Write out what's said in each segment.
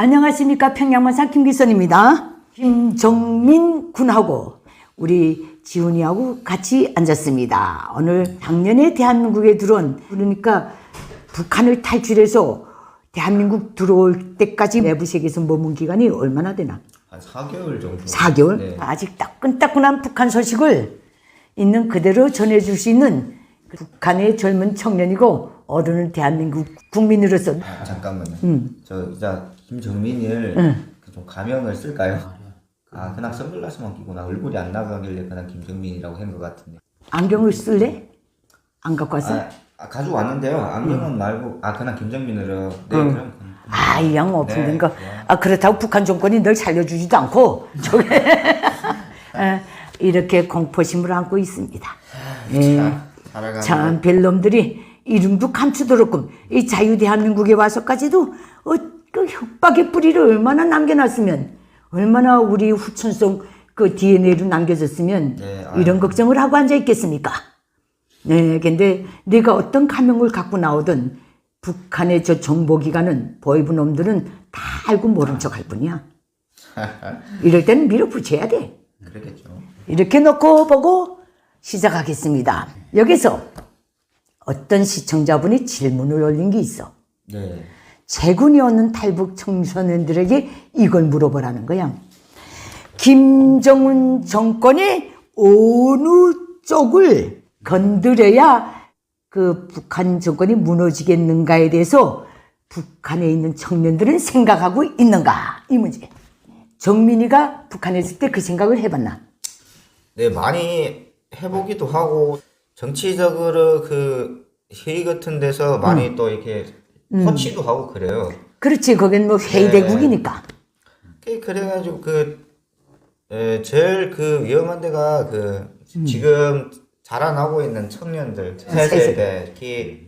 안녕하십니까 평양만산 김기선입니다. 김정민 군하고 우리 지훈이하고 같이 앉았습니다. 오늘 작년에 대한민국에 들어온 그러니까 북한을 탈출해서 대한민국 들어올 때까지 내부 세계에서 머문 기간이 얼마나 되나? 한 4개월 정도. 4개월? 네. 아직 따끈따끈한 북한 소식을 있는 그대로 전해줄 수 있는 북한의 젊은 청년이고 어른은 대한민국 국민으로서 아, 잠깐만요. 음. 저 이제 김정민을 그좀 가명을 쓸까요? 아, 그냥 선글라스만 끼고 나 얼굴이 안 나가길래 그냥 김정민이라고 한 것 같은데. 안경을 쓸래? 안 갖고 왔어? 아, 아 가지고 왔는데요. 안경은 음. 말고 아 그냥 김정민으로. 네, 그럼. 아, 이양 오픈된 네, 거. 네. 아, 그렇다고 북한 정권이 널 살려주지도 않고, 저게, 에, 이렇게 공포심을 안고 있습니다. 예. 자, 살아가는 참, 별놈들이 이름도 감추도록끔 이 자유 대한민국에 와서까지도 어, 그 협박의 뿌리를 얼마나 남겨놨으면, 얼마나 우리 후천성 그 DNA로 남겨졌으면 네. 이런 걱정을 하고 앉아 있겠습니까? 네, 근데 네가 어떤 가명을 갖고 나오든 북한의 저 정보기관은 보이브 놈들은 다 알고 모른 척할 뿐이야. 이럴 때는 밀어붙여야 돼. 그러겠죠. 이렇게 놓고 보고 시작하겠습니다. 여기서 어떤 시청자분이 질문을 올린 게 있어. 네. 재군이 없는 탈북 청소년들에게 이걸 물어보라는 거야. 김정은 정권이 어느 쪽을 건드려야 그 북한 정권이 무너지겠는가에 대해서 북한에 있는 청년들은 생각하고 있는가? 이 문제. 정민이가 북한에 있을 때 그 생각을 해봤나? 네, 많이 해보기도 하고 정치적으로 그 회의 같은 데서 음. 많이 또 이렇게 터치도 하고 그래요. 그렇지, 거긴 뭐 회의대국이니까. 그- 그래가지고 그 에, 제일 그 위험한 데가 그 음. 지금 자라나고 있는 청년들 세세. 세세대 특히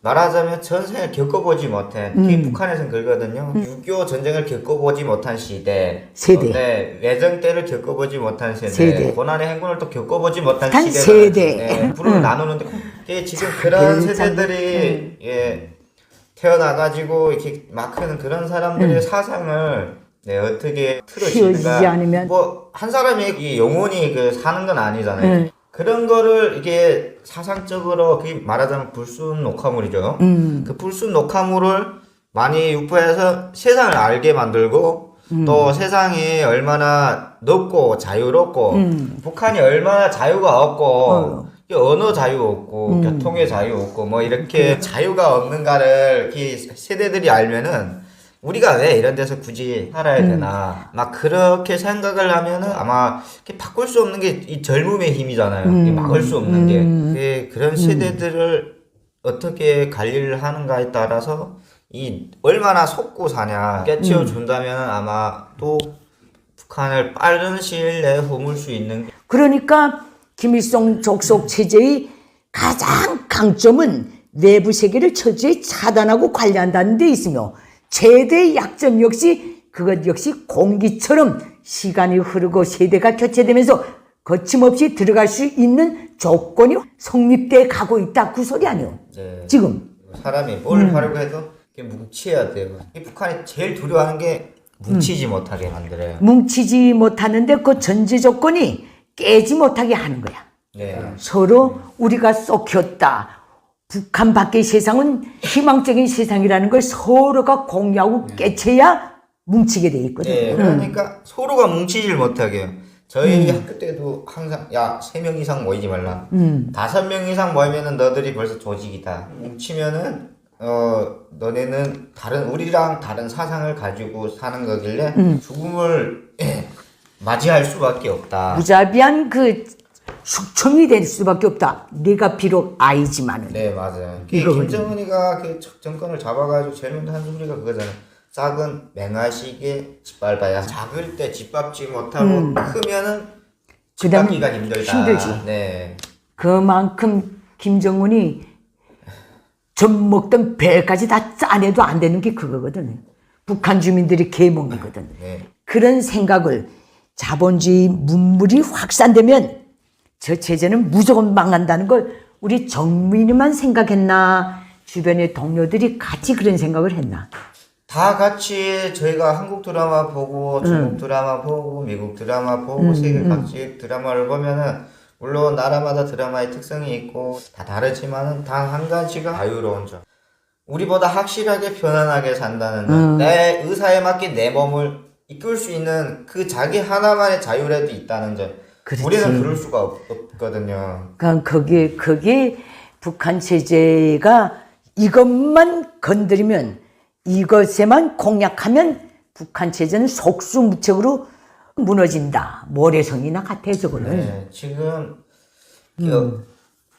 말하자면 전생을 겪어보지 못한 특히 음. 북한에서는 그러거든요 6.25 전쟁을 겪어보지 못한 시대 세대. 네, 외정 때를 겪어보지 못한 세대, 세대. 고난의 행군을 또 겪어보지 못한 단 시대가 세대. 네, 부를 음. 나누는데 이게 지금 그런 참, 세대들이 예 태어나가지고 이렇게 막 크는 그런 사람들의 사상을 네, 어떻게 틀어지는가? 뭐 한 사람이 이 영혼이 그 사는 건 아니잖아요. 음. 그런 거를 이게 사상적으로 그 말하자면 불순 녹화물이죠. 음. 그 불순 녹화물을 많이 유포해서 세상을 알게 만들고 음. 또 세상이 얼마나 넓고 자유롭고 음. 북한이 얼마나 자유가 없고 어. 이 언어 자유 없고 음. 교통의 자유 없고 뭐 이렇게 자유가 없는가를 이렇게 세대들이 알면은 우리가 왜 이런 데서 굳이 살아야 음. 되나 막 그렇게 생각을 하면은 아마 바꿀 수 없는 게 이 젊음의 힘이잖아요. 음. 막을 수 없는 게 음. 그- 그런 세대들을 어떻게 관리를 하는가에 따라서 이 얼마나 속고 사냐 깨치워 준다면 아마 또 북한을 빠른 시일 내에 허물 수 있는 게 그러니까 김일성 족속 체제의 가장 강점은 내부 세계를 철저히 차단하고 관리한다는 데 있으며 최대의 약점 역시 그것 역시 공기처럼 시간이 흐르고 세대가 교체되면서 거침없이 들어갈 수 있는 조건이 성립돼 가고 있다 그 소리 아니요 네. 지금 사람이 뭘 하려고 해도 뭉쳐야 돼요. 이 북한이 제일 두려워하는 게 뭉치지 못하게 만들어요. 뭉치지 못하는데 그 전제 조건이 깨지 못하게 하는 거야 네. 서로 우리가 썩혔다. 북한 밖의 세상은 희망적인 세상이라는 걸 서로가 공유하고 깨쳐야 뭉치게 돼 있거든. 네, 그러니까 서로가 뭉치질 못하게 해요. 저희 학교 때도 항상 야 세 명 이상 모이지 말라. 다섯 명 이상 모이면은 너들이 벌써 조직이다. 뭉치면은 어 너네는 다른 우리랑 다른 사상을 가지고 사는 거길래 죽음을 예, 맞이할 수밖에 없다. 무자비한 그 숙청이 될 수밖에 없다. 네가 비록 아이지만은. 네 맞아요. 그 이거거든요. 김정은이가 그 정- 정권을 잡아가지고 제일 먼저 한 소리가 그거잖아요. 작은 맹아시게 짓밟아야 작을 때 짓밟지 못하고 크면은 그다음 짓밟기가 힘들다. 힘들지. 네. 그만큼 김정은이 젖 먹던 배까지 다 짜내도 안 되는 게 그거거든. 북한 주민들이 개몽이거든. 네. 그런 생각을 자본주의 문물이 확산되면 저 체제는 무조건 망한다는 걸 우리 정민이만 생각했나 주변의 동료들이 같이 그런 생각을 했나 다 같이 저희가 한국 드라마 보고 중국 드라마 보고 미국 드라마 보고 세계 각지 드라마를 보면은 물론 나라마다 드라마의 특성이 있고 다 다르지만은 단 한 가지가 자유로운 점. 우리보다 확실하게 편안하게 산다는 점. 내 의사에 맞게 내 몸을 이끌 수 있는 그 자기 하나만의 자유라도 있다는 점. 그렇지. 우리는 그럴 수가 없, 없거든요. 그러니까 거기 거기 북한 체제가 이것만 건드리면 이것에만 공약하면 북한 체제는 속수무책으로 무너진다. 모래성이나 같아 저거는. 네, 지금 그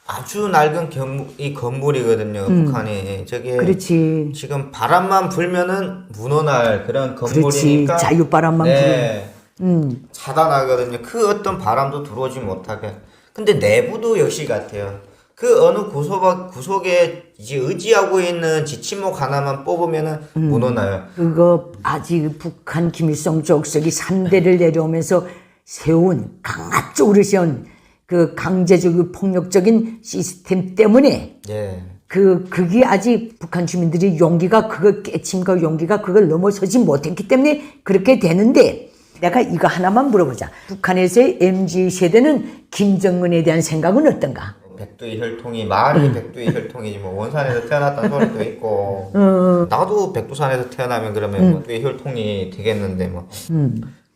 아주 낡은 경, 이 건물이거든요. 북한이 저게 음. 그렇지. 지금 바람만 불면은 무너날 그런. 건물이니까 자유 바람만 네, 음. 차단하거든요. 그 어떤 바람도 들어오지 못하게. 근데 내부도 역시 같아요. 그 어느 구석 구석에 이제 의지하고 있는 지침목 하나만 뽑으면은 음. 무너나요. 그거 아직 북한 김일성 족속이 3대를 내려오면서 세운 강압적으로 세운 그 강제적 폭력적인 시스템 때문에 예. 그 그게 아직 북한 주민들이 용기가 그거 깨침과 용기가 그걸 넘어서지 못했기 때문에 그렇게 되는데 내가 이거 하나만 물어보자. 북한에서의 MZ 세대는 김정은에 대한 생각은 어떤가? 백두의 혈통이 말이 음. 백두의 혈통이지 뭐 원산에서 태어났다는 소리도 있고 어. 나도 백두산에서 태어나면 그러면 음. 백두의 혈통이 되겠는데 뭐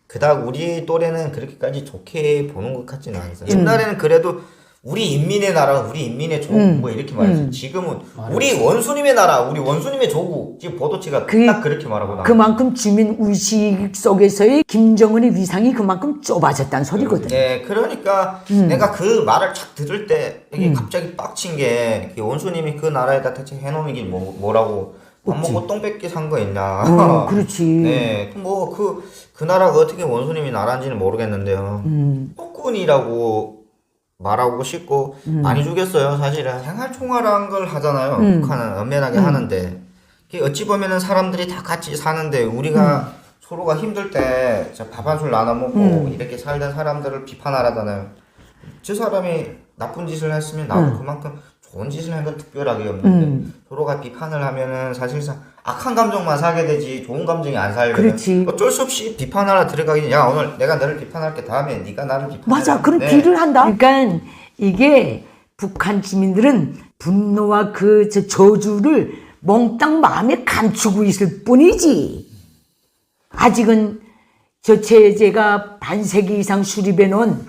그닥 우리 또래는 그렇게까지 좋게 보는 것 같지는 않아요. 옛날에는 그래도 우리 인민의 나라, 우리 인민의 조국 음. 뭐 이렇게 말했어요. 지금은 우리 원수님의 나라, 우리 원수님의 조국. 지금 보도체가 그- 딱 그렇게 말하고 나. 그만큼 주민 의식 속에서의 김정은의 위상이 그만큼 좁아졌다는 소리거든. 네, 그러니까 음. 내가 그 말을 착 들을 때 이게 갑자기 빡친 게그 원수님이 그 나라에다 대체 해놓은 게 뭐, 뭐라고 밥 먹고 똥 뺏기 산 거 있냐. 어, 그렇지. 네, 뭐 그 그 나라가 어떻게 원수님이 나라인지는 모르겠는데요. 음. 폭군이라고 말하고 싶고 많이 죽였어요, 사실은. 생활총화라는 걸 하잖아요. 음. 북한은 엄연하게 하는데. 그게 어찌 보면은 사람들이 다 같이 사는데 우리가 음. 서로가 힘들 때 밥 한 술 나눠 먹고 이렇게 살던 사람들을 비판하라잖아요. 저 사람이 나쁜 짓을 했으면 나도 음. 그만큼 좋은 짓을 한 건 특별하게 없는데 서로가 비판을 하면은 사실상 악한 감정만 사게 되지 좋은 감정이 안 살거든. 그렇지. 어쩔 수 없이 비판하러 들어가긴 야 오늘 내가 너를 비판할게 다음에 네가 나를 비판해. 맞아. 그런 딜을 한다. 그러니까 이게 북한 주민들은 분노와 그저 저주를 몽땅 마음에 감추고 있을 뿐이지. 아직은 저 체제가 반세기 이상 수립해 놓은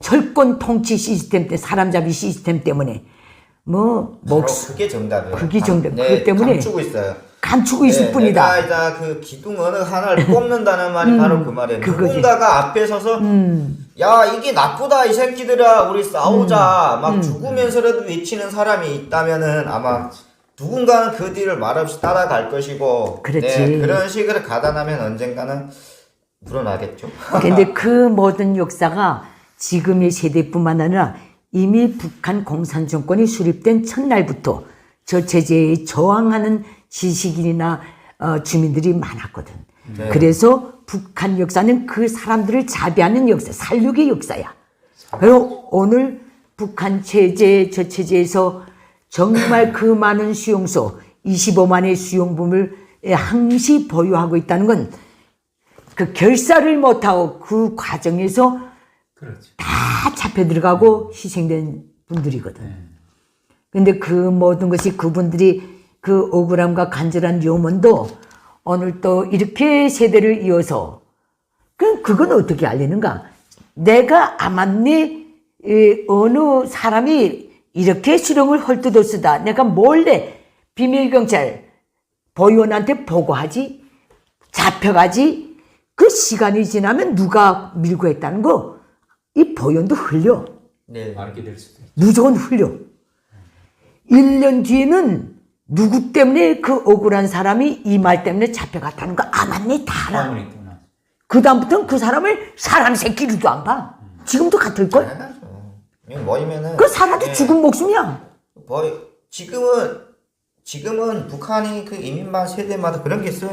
철권 통치 시스템 때 사람 잡이 시스템 때문에 뭐 바로 목숨 그게 정답이에요. 그게 정답. 네, 그것 때문에 감추고 있어요. 감추고 있을 네, 뿐이다. 내가 이제 그 기둥 어느 하나를 뽑는다는 말이 바로 그 말이에요. 그거지. 음. 누군가가 앞에 서서 야 이게 나쁘다 이 새끼들아 우리 싸우자 음. 막 죽으면서라도 외치는 사람이 있다면은 아마 누군가는 그 뒤를 말없이 따라갈 것이고 그렇지. 네, 그런 식으로 가다 나면 언젠가는 물어나겠죠. 근데 그 모든 역사가 지금의 세대뿐만 아니라 이미 북한 공산 정권이 수립된 첫날부터 저 체제에 저항하는 지식인이나 어, 주민들이 많았거든. 네. 그래서 북한 역사는 그 사람들을 자비하는 역사, 살육의 역사야. 그리고 오늘 북한 체제, 저 체제에서 정말 그 많은 수용소, 25만의 수용품을 항시 보유하고 있다는 건 그 결사를 못하고 그 과정에서 그렇죠. 다 잡혀 들어가고 희생된 분들이거든. 근데 그 모든 것이 그분들이 그 억울함과 간절한 염원도 오늘 또 이렇게 세대를 이어서 그 그건 어떻게 알리는가? 내가 에, 어느 사람이 이렇게 수령을 헐뜯어 쓰다. 내가 몰래 비밀 경찰 보위원한테 보고하지 잡혀가지 그 시간이 지나면 누가 밀고 했다는 거 이 보연도 흘려. 네. 알게 될 수도 있죠. 무조건 흘려. 1년 뒤에는 누구 때문에 그 억울한 사람이 이 말 때문에 잡혀갔다는 거 아맞네 다 알아. 나. 그다음부터는 그 사람을 사람 새끼로도 안 봐. 지금도 같을걸? 당연하죠. 이거 뭐이면은 그 살아도 네. 죽은 목숨이야. 뭐 지금은 지금은 북한이 그 이민반 세대마다 그런 게 있어요.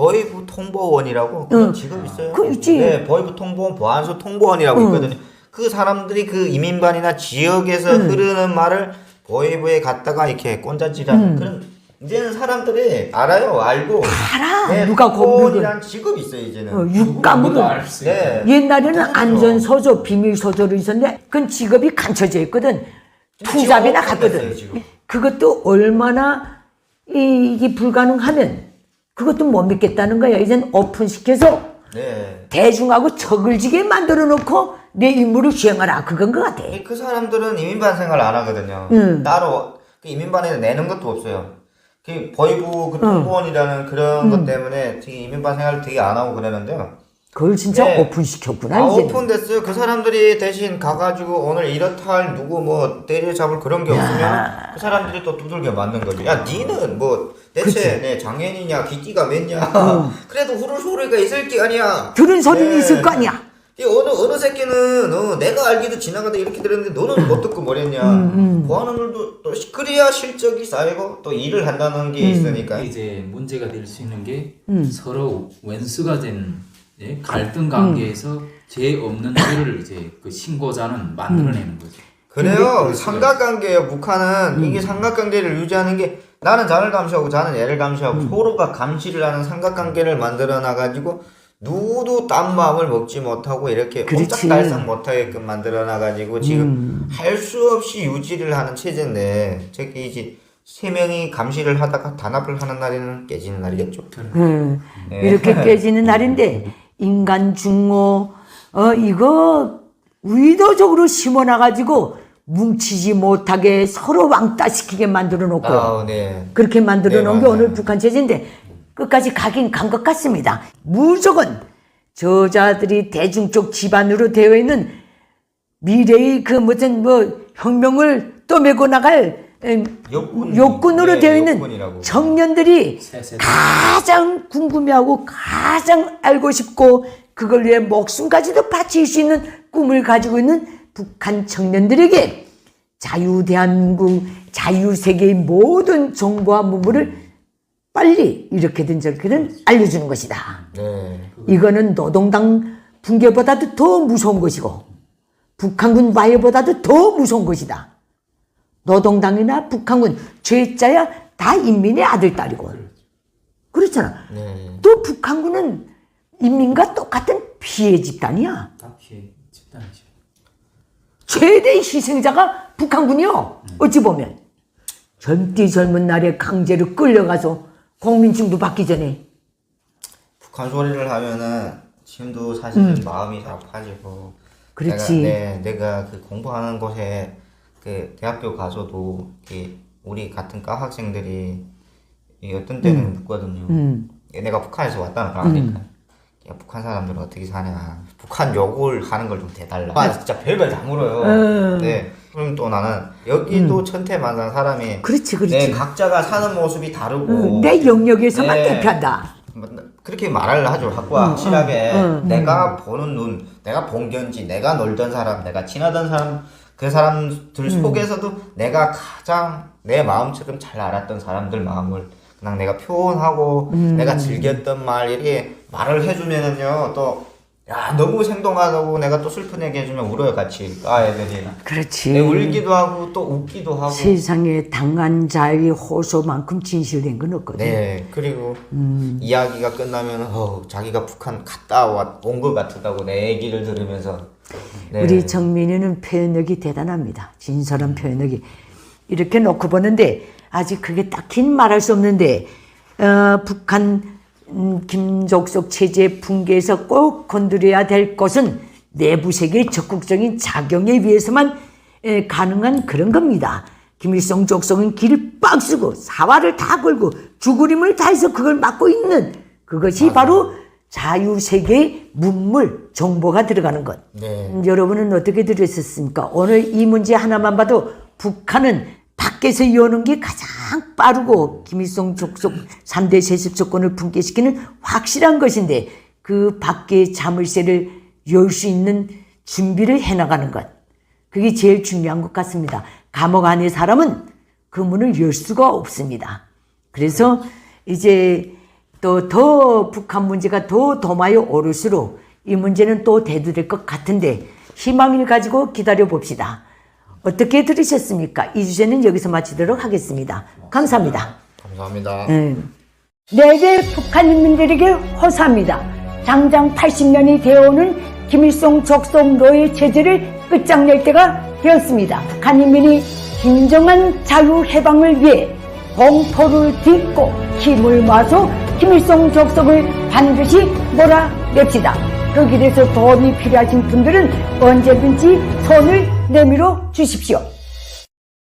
보이부 통보원이라고 그런 응. 직업 있어요. 그거 있지. 네, 보이부 통보원, 보안소 통보원이라고 있거든요. 그 사람들이 그 이민반이나 지역에서 흐르는 말을 보이부에 갔다가 이렇게 꼰자질하는 그런 이제는 사람들이 알아요, 알고. 알아. 누가 거북을- 법원이란 직업이 있어요, 이제는. 어, 육감으로. 네. 옛날에는 안전 서조, 비밀 서조로 있었는데 그건 직업이 감춰져 있거든. 투잡이나 갔거든. 됐어요. 그것도 얼마나 이- 이게 불가능하면 그것도 못 믿겠다는 거야. 이젠 오픈시켜서 네. 대중하고 적을 지게 만들어 놓고 내 임무를 수행하라. 그건 것 같아. 그 사람들은 이민반 생활 안 하거든요. 음. 따로 그 이민반에 내는 것도 없어요. 그 보이부 그 음. 통보원이라는 그런 것 때문에 되게 이민반 생활 되게 안 하고 그러는데요. 그걸 진짜 네. 오픈시켰구나. 아, 이제. 오픈됐어요. 그 사람들이 대신 가가지고 오늘 이렇다 할 누구 뭐 때려잡을 그런 게 없으면 그 사람들이 또 두들겨 맞는 거죠. 야, 니는 뭐 대체 내 장애인이냐, 기띠가 맺냐. 그래도 후를 소리가 있을 게 아니야. 들은 소리는 네. 있을 거 아니야. 이 어느 어느 새끼는 어, 내가 알기도 지나가다 이렇게 들었는데 너는 못 듣고 뭐랬냐. 음, 보하는 놈도 또 시- 그래야 실적이 쌓이고 또 일을 한다는 게 음. 있으니까. 이제 문제가 될 수 있는 게 서로 원수가 된 예, 갈등 관계에서 죄 없는 죄를 이제 그 신고자는 만들어내는 거죠. 그래요. 삼각관계예요. 북한은 이게 삼각관계를 유지하는 게 나는 자를 감시하고 자는 얘를 감시하고 서로가 감시를 하는 삼각관계를 만들어 놔가지고 누구도 딴 마음을 먹지 못하고 이렇게. 옴짝달싹 못하게끔 만들어 놔가지고 지금 할수 없이 유지를 하는 체제인데 저기 이제 세 명이 감시를 하다가 단합을 하는 날에는 깨지는 날이겠죠. 음, 네. 이렇게 깨지는 날인데 인간 중호 어 이거 의도적으로 심어놔 가지고 뭉치지 못하게 서로 왕따시키게 만들어 놓고 아, 네. 그렇게 만들어 네, 놓은 게 맞아요. 오늘 북한 체제인데 끝까지 가긴 간 것 같습니다. 무조건 저자들이 대중적 기반으로 되어 있는 미래의 그 무슨 뭐 혁명을 떠메고 나갈 음, 욕군. 욕군 으로 네, 되어 있는 욕군이라고. 청년들이 세 세대. 가장 궁금해하고 가장 알고 싶고 그걸 위해 목숨까지도 바칠 수 있는 꿈을 가지고 있는 북한 청년들에게 자유대한민국 자유세계의 모든 정보와 문물을 빨리 이렇게든 저렇게든 알려주는 것이다. 네. 이거는 노동당 붕괴보다도 더 무서운 것이고 북한군 와해보다도 더 무서운 것이다. 노동당이나 북한군 죄자야 다 인민의 아들 딸이고 그렇잖아. 네. 또 북한군은 인민과 똑같은 피해 집단이야. 다 피해 집단이죠. 최대 희생자가 북한군이요. 어찌 보면 젊디 젊은 날에 강제로 끌려가서 국민증도 받기 전에 북한 소리를 하면은 지금도 사실 마음이 아파지고 음. 그렇지. 내가, 네, 내가 그 공부하는 곳에 그 대학교 가서도 이 우리 같은 과 학생들이 이 어떤 때는 묻거든요. 음. 내가 북한에서 왔다는 거 아니까. 야, 북한 사람들은 어떻게 사냐. 북한 욕을 하는 걸 좀 대달라. 아, 진짜 별별 다 물어요. 네. 그럼 또 나는 여기도 천태만상 사람이 그렇지, 그렇지. 네, 각자가 사는 모습이 다르고 음, 내 영역에서만 네. 대표한다. 뭐, 그렇게 말을 하죠. 학과 확실하게 내가 보는 눈, 내가 본견지, 내가 놀던 사람, 내가 친하던 사람, 그 사람들 속에서도 내가 가장 내 마음처럼 잘 알았던 사람들 마음을 그냥 내가 표현하고 내가 즐겼던 말 이렇게 말을 해주면은요 또 야 너무 생동하다고 내가 또 슬픈 얘기 해주면 울어요 같이 아 애들이 그렇지. 네, 울기도 하고 또 웃기도 하고 세상에 당한 자의 호소만큼 진실된 건 없거든. 네, 그리고 이야기가 끝나면 어, 자기가 북한 갔다 온 것 같다고 내 얘기를 들으면서 네. 우리 정민이는 표현력이 대단합니다. 진솔한 표현력이. 이렇게 놓고 보는데 아직 그게 딱히 말할 수 없는데 어, 북한 음, 김족속 체제 붕괴에서 꼭 건드려야 될 것은 내부 세계의 적극적인 작용에 위해서만 에, 가능한 그런 겁니다. 김일성 족속은 길을 빡 쓰고 사활을 다 걸고 죽으림을 다해서 그걸 막고 있는 그것이 바로 자유 세계의 문물, 정보가 들어가는 것. 네. 음, 여러분은 어떻게 들으셨습니까? 오늘 이 문제 하나만 봐도 북한은 밖에서 이어오는 게 가장 빠르고 김일성 족속 3대 세습 조건을 붕괴시키는 확실한 것인데 그 밖에 자물쇠를 열 수 있는 준비를 해나가는 것. 그게 제일 중요한 것 같습니다. 감옥 안에 사람은 그 문을 열 수가 없습니다. 그래서 이제 또 더 북한 문제가 더 도마에 오를수록 이 문제는 또 대두될 것 같은데 희망을 가지고 기다려 봅시다. 어떻게 들으셨습니까? 이 주제는 여기서 마치도록 하겠습니다. 감사합니다. 감사합니다. 내대 북한 인민들에게 호소합니다. 장장 80년이 되어오는 김일성 적성 노예 체제를 끝장낼 때가 되었습니다. 북한 인민이 진정한 자유 해방을 위해 공포를 딛고 힘을 모아서 김일성 적성을 반드시 몰아냅시다. 그 길에서 도움이 필요하신 분들은 언제든지 손을 내밀어 주십시오.